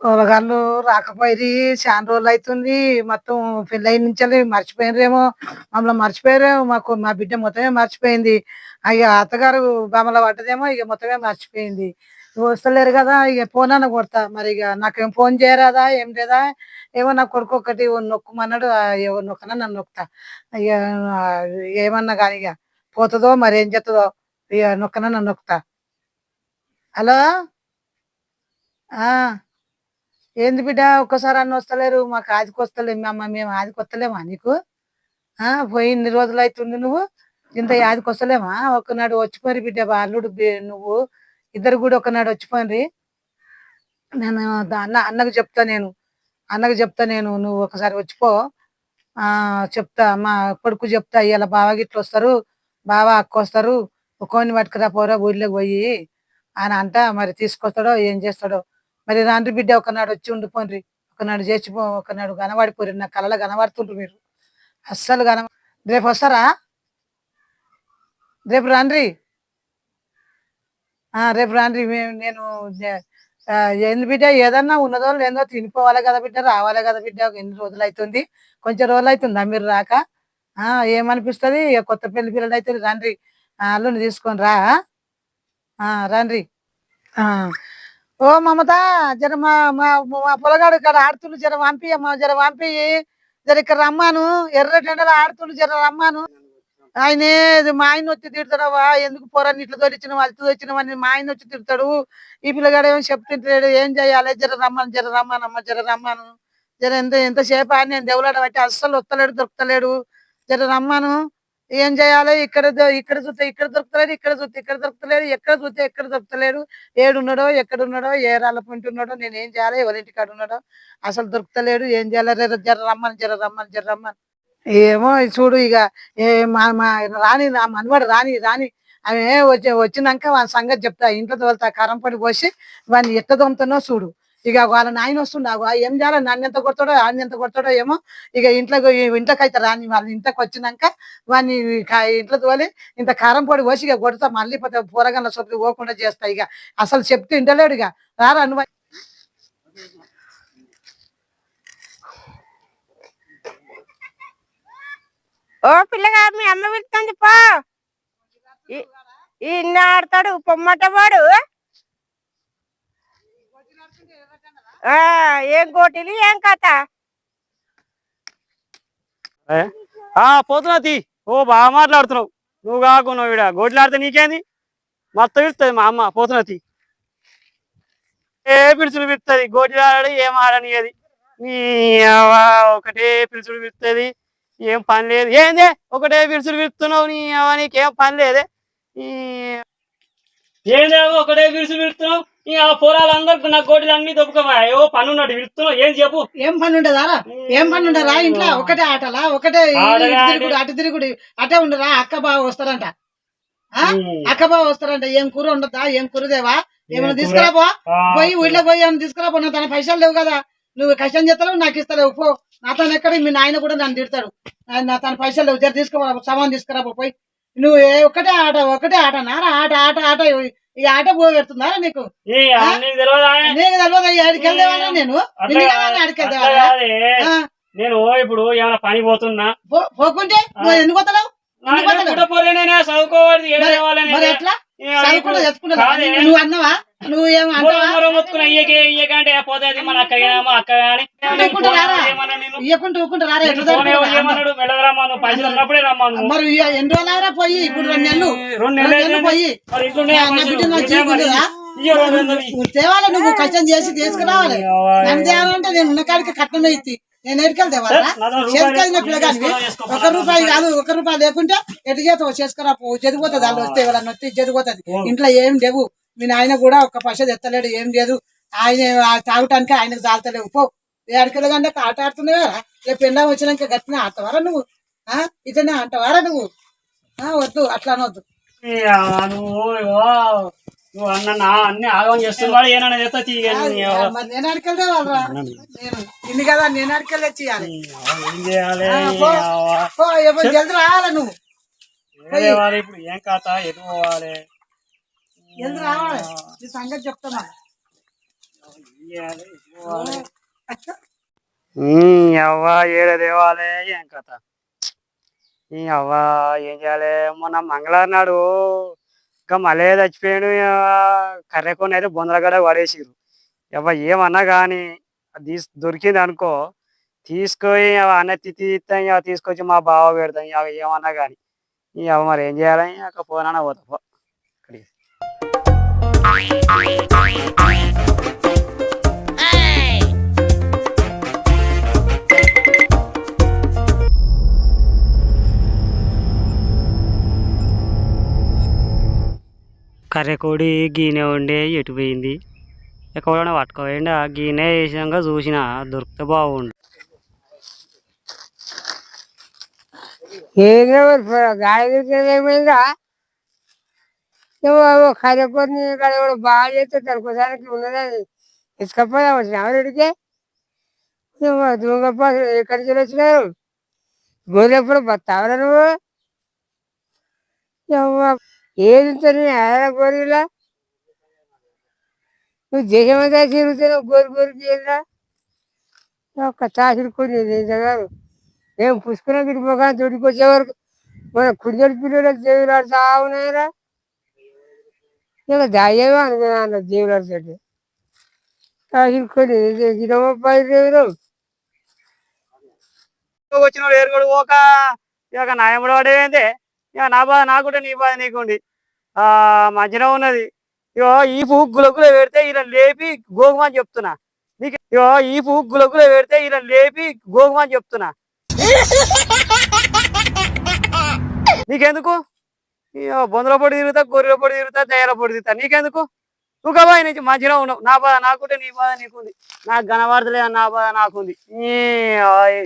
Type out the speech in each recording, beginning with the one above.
కూరగాయలు రాకపోయి చాలా రోజులు అవుతుంది మొత్తం పెళ్ళి నుంచి మర్చిపోయినరేమో. మమ్మల్ని మర్చిపోయారేమో మాకు మా బిడ్డ మొత్తమే మర్చిపోయింది. అయ్య అత్తగారు బొమ్మల పడ్డదేమో ఇక మొత్తమే మర్చిపోయింది. వస్తలేరు కదా ఇక ఫోన్ అన్న కొడతా. మరి ఇక నాకేం ఫోన్ చేయరాదా ఏం లేదా? ఏమో నా కొడుకు ఒకటి నొక్కుమన్నాడు ఆ, ఎవరు నొక్కనా నన్ను నొక్కుతా. ఇక ఏమన్నా కానీ ఇక పోతుందో మరి ఏం చేస్తుందో ఇక నొక్కనా నన్ను నొక్కుతా. హలో? ఏంది బిడ్డ ఒక్కసారి అన్న వస్తలేరు మాకు ఆదికి వస్తలేము అమ్మ మేము ఆదికి వస్తలేమా నీకు? పోయి ఇన్ని రోజులు అవుతుంది నువ్వు ఇంత ఆదికి వస్తలేమా? ఒకనాడు మరి బిడ్డ బా అల్లుడు నువ్వు ఇద్దరు కూడా ఒకనాడు వచ్చిపోయినరి. నేను అన్న అన్నకు చెప్తా నేను. అన్నకు చెప్తా నేను నువ్వు ఒకసారి వచ్చిపో. ఆ చెప్తా మా కొడుకు చెప్తా ఇలా బావ గిట్ల వస్తారు బావ అక్క వస్తారు ఒక్కొని పట్టుకురా పోరా ఊర్లోకి పోయి అని అంట మరి తీసుకొస్తాడో ఏం చేస్తాడో. మరి రాండ్రి బిడ్డ ఒకనాడు వచ్చి ఉండిపోండి ఒకనాడు చేసిపో ఒకనాడు కనబడిపోరు నా కళలో కనబడుతుండ్రు మీరు. అస్సలు కన రేపు వస్తారా? రేపు రాండ్రి? రేపు రాండి నేను ఏంది బిడ్డ ఏదన్నా ఉన్నదో లేదో తినిపోవాలి కదా బిడ్డ రావాలి కదా బిడ్డ ఎన్ని రోజులు అవుతుంది కొంచెం రోజులు అవుతుందా మీరు రాక? ఏమనిపిస్తుంది? కొత్త పెళ్ళి పిల్లలు అయితే రండి అల్లుని తీసుకొని రా. రండి. ఓ మమత జర మా మా మా పొలగాడు ఇక్కడ ఆడుతుండు జర పంపి జర పంపి జర ఇక్కడ రమ్మాను ఎర్ర టెండలు ఆడుతులు జర రమ్మాను. ఆయనే ఇది మా ఆయన వచ్చి తిడతాడవా ఎందుకు పోరాని ఇట్లా తోడిచ్చిన అది తోడిచ్చిన మా ఆయన వచ్చి తిడతాడు. ఈ పిల్లగాడు ఏమో చెప్తుంటాడు ఏం చేయాలి? జర రమ్మను జర రమ్మను అమ్మ జర రమ్మను. జర ఎంత ఎంతసేపు ఆయన నేను దేవులాడ బట్టి అస్సలు వస్తలేడు దొరుకుతలేడు. జర రమ్మను. ఏం చేయాలి? ఇక్కడ ఇక్కడ చూస్తే ఇక్కడ దొరుకుతలేడు ఇక్కడ చూస్తే ఇక్కడ దొరుకుతలేడు ఎక్కడ చూస్తే ఎక్కడ దొరుకుతలేడు ఏడున్నాడో ఎక్కడున్నాడో ఏ రాళ్ళ పంటి ఉన్నాడో నేను ఏం చేయాలి? ఎవరింటి కాడ ఉన్నాడో అసలు దొరుకుతలేడు ఏం చేయాలి? జర రమ్మని జర రమ్మని జర రమ్మని. ఏమో ఇది చూడు ఇక ఏ మా మా రాని నా మనవాడు రాని రాని ఆమె వచ్చి వచ్చినాక వాళ్ళ సంగతి చెప్తా ఇంట్లో తోలుతా కారం పొడి పోసి వాడిని ఎట్ట దొమ్ముతున్నో చూడు. ఇక వాళ్ళ నాయన వస్తున్నావు ఏం చేయాలి నన్ను ఎంత కొడతాడో ఆయన ఎంత కొడతాడో ఏమో. ఇక ఇంట్లో ఇంట్లోకి అయితే రాని వాళ్ళ ఇంట్లోకి వచ్చినాక వాడిని ఇంట్లో తోలి ఇంత కారం పొడి పోసి ఇక కొడతా మళ్ళీ పోతే పూరగంలో సొప్పి పోకుండా చేస్తా ఇక. అసలు చెప్తే ఇంటలేడు ఇక. రారా నువ్వు ఓ పిల్లగా మీ అమ్మ పిలుతుంది పో. ఈ- ఆడతాడు పొమ్మటవాడు ఆ ఏం కోటిలు ఏం కథ? పోతున్నా తీ. ఓ బాగా మాట్లాడుతున్నావు. నువ్వు కాకున్నావు ఈడ గోటిలాడితే నీకేంది? మొత్తం పిలుస్తుంది మా అమ్మ. పోతున్నా తీ. ఏ పిలుచులు పిలుస్తుంది? గోట్లాడి ఏం ఆడనియది నీ ఒకటే పిలుచులు పిలుస్తుంది. ఏం పని లేదు. ఏందే? ఒకటే పిలుచులు పిలుస్తున్నావు నీ నీకేం పని లేదే? ఏందే ఒకటే పిలుస్తున్నావు ఈ ఆ పొలాలందరూ నా గోటీలు అన్ని దొబ్బుకోమా? ఓ పని ఉన్నట్టు పిలుస్తున్నావు ఏం చెప్పు? ఏం పని ఉండదా ఏం పని ఉండరా ఇంట్లో. ఒకటే ఆటలా? ఒకటే అటు తిరుగుడు. అటే ఉండరా? అక్క బావ వస్తారంట. అక్క బావ వస్తారంట. ఏం కూర ఉండదా ఏం కూరదేవా ఏమైనా కూర? తీసుకురా పో ఆ, పోయి ఊళ్ళో పోయి ఏమైనా తీసుకురా పో నా తన పైసలు లేవు కదా. నువ్వు కష్టం చేస్తలేవు నాకు ఇస్తలేవు. పో. నా తన ఎక్కడ మీ నాయన కూడా నన్ను తిడతాడు. నా- తన పైసలు జర తీసుకో సామాన్ తీసుకురా పోయి. నువ్వు ఏ ఒకటే ఆట ఒకటే ఆట నారా ఆట ఆట ఆట ఈ ఆట పోగెడుతుందారా నీకు? నీకు తెలియదా? ఆడికి నేను? ఆడికి. నేను ఇప్పుడు ఏమైనా పని పోతున్నా? పోకుంటే నువ్వు ఎందుకు వస్తలేవు. నువ్వు అన్నవా? నువ్వు ఏం మూరో అంటావా? మూరో మొత్తుకున్నా ఇయ్యకే ఇయ్యకంటే పోతుంది మన అక్క ఏమో అక్క రారా? ఏమన్నాడు? పైసలు ఉన్నప్పుడే రమ్మను మరి ఎన్ని రోజులైనా పోయి ఇప్పుడు రెండు నెలలు రెండు నెలలు అయితే పోయి. నువ్వు తేవాలి నువ్వు కష్టం చేసి తీసుకురావాలి. నన్ను తేవాలంటే నేను ఉన్న కాడికి కట్నమే ఇచ్చి నేను ఎటుకెళ్తే వాళ్ళ చేసుకెళ్ళిన పిల్లగాని ఒక రూపాయి కాదు ఒక రూపాయి లేకుంటే ఎటు చేస్తావు? చేసుకురా పో జరిగిపోతుంది వాళ్ళు వస్తే వాళ్ళని వస్తే జరిగిపోతుంది ఇంట్లో ఏం లేవు. మీ నాయన కూడా ఒక్క పైస తెత్తలేడు ఏం లేదు. ఆయన తాగటానికి ఆయనకు జాలతలేవు పో. ఏడకెళ్ళగానే ఆట ఆడుతున్నావారా? రేపు ఎండా వచ్చినాక గట్టిన ఆడతావారా నువ్వు? ఆ? ఇట్లనే అంటావారా నువ్వు? ఆ వద్దు అట్లా అనొద్దు. నువ్వు అన్న నా అన్ని ఆగం చేస్తున్నాడు ఏనన్నా చేస్తా నేను అడికెళ్తే వాళ్ళరా? నేను ఇన్ని కదా నేను అడికెళ్ళి చేయాలి ఏం చేయాలి? జల్ది రావాలా నువ్వు? ఏం తేవాలి ఇప్పుడు? ఏం కథ? ఎటు పోవాలి? ఎందుకు రావాలి? ఈ సంగతి చెప్తున్నా. అవ్వ ఏడ తేవాలి ఏం కథ ఈ అవ్వ ఏం చేయాలి మొన్న మంగళవారం నాడు ఇంకా మళ్ళీ చచ్చిపోయాడు కర్రెకొని అయితే బొందలగడ పడేసిరు అవ్వ ఏమన్నా కానీ అది దొరికింది అనుకో తీసుకొని అన్న తిత్తి తిత్తాయి అవి తీసుకొచ్చి మా బావ పెడతాం అవి ఏమన్నా కానీ ఈ అవ్వ మరి ఏం చేయాలి ఇక పోనా పోతా కర్రె కోడి గీనే గీనె ఉండే ఎటు పోయింది? ఎక్కడైనా పట్టుకోపోయింది ఆ గీనె వేసాక చూసిన దొరికితే బాగుండు. ఏదో గాడి దొరికినది ఇక్కడ కూడా బాగా చేస్తే తనకోసానికి ఉన్నదని ఇసుకపోయా వచ్చిన. ఎవరికి దూంగప్ప ఎక్కడి నుంచి వచ్చినారు? గోరెప్పుడు బతావరా నువ్వు? ఏమో ఏది ఉంటుంది నువ్వు దేశమంతా తిరుగుతున్నావు గోరు గోరికి ఏందా ఒక్క తాసిడుకొని గారు మేము పుష్కరం తిరిగిపోగా దొరికి వచ్చే వరకు మన కుడిగడి పిల్లలకు దేవుడు ఆడుతా ఉన్నాయరా? ఇక దాయేమో అనుకున్నాను దేవుడు ఆడుతుంటే. తాసిడుకొని ఇరవై దేవుడు వచ్చిన ఏరుకోడు పోక ఇక నాయముడు వాడేదే? ఇక నా బాధ నాకుంటే నీ బాధ నీకుండి ఆ మధ్యన ఉన్నది. ఇగో ఈ పువ్వు గులగుల పెడితే ఇలా లేపి గోగుమని చెప్తున్నా. నీకు ఇగో ఈ పువ్వు గులగుల పెడితే ఇలా లేపి గోగుమని చెప్తున్నా. నీకెందుకు? ఇగో బొందల పొడి తిరుగుతా గొర్రెల పొడి తిరుగుతా దయ్యాల పొడి తిరుగుతా. నీకెందుకు? నువ్వు కబాయి నుంచి మధ్యలో ఉన్నావు నా బాధ నాకుంటే నీ బాధ నీకుంది. నాకు గనవాడతలే నా బాధ నాకుంది. ఈ ఆయ్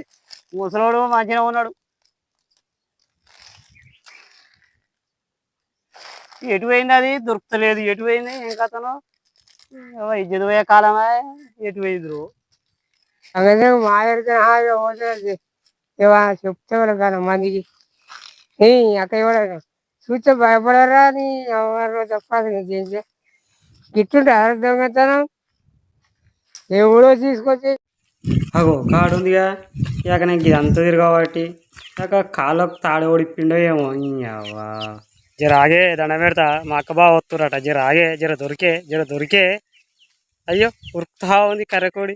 ముసలోడు మధ్యలో ఉన్నాడు. ఎటువైంది అది? దొరుకుతలేదు. ఎటుపోయింది ఏం కథను? చదివే కాలమే ఎటుపోయింది అదే మా దగ్గర పోతుంది చెప్తే కదా మందికి. ఏ అక్కడ ఇవ్వలేదు చూస్తే భయపడరా నీ ఎవరు చెప్పాలి నేను చేసే ఇట్టుంటే అర్థమవుతాను ఎవడో తీసుకొచ్చి అగో కాడు ఉందిగా ఇక నాకు ఇది అంత తిరగబట్టి ఇక కాళ్ళకు తాడు ఓడిపిండో ఏమో. అవ్వా. జర ఆగే దండ పెడతా మా అక్క బాగా వస్తురట జర ఆగే జర దొరికే జర దొరికే అయ్యో ఉరుకుతా ఉంది కర్రకోడి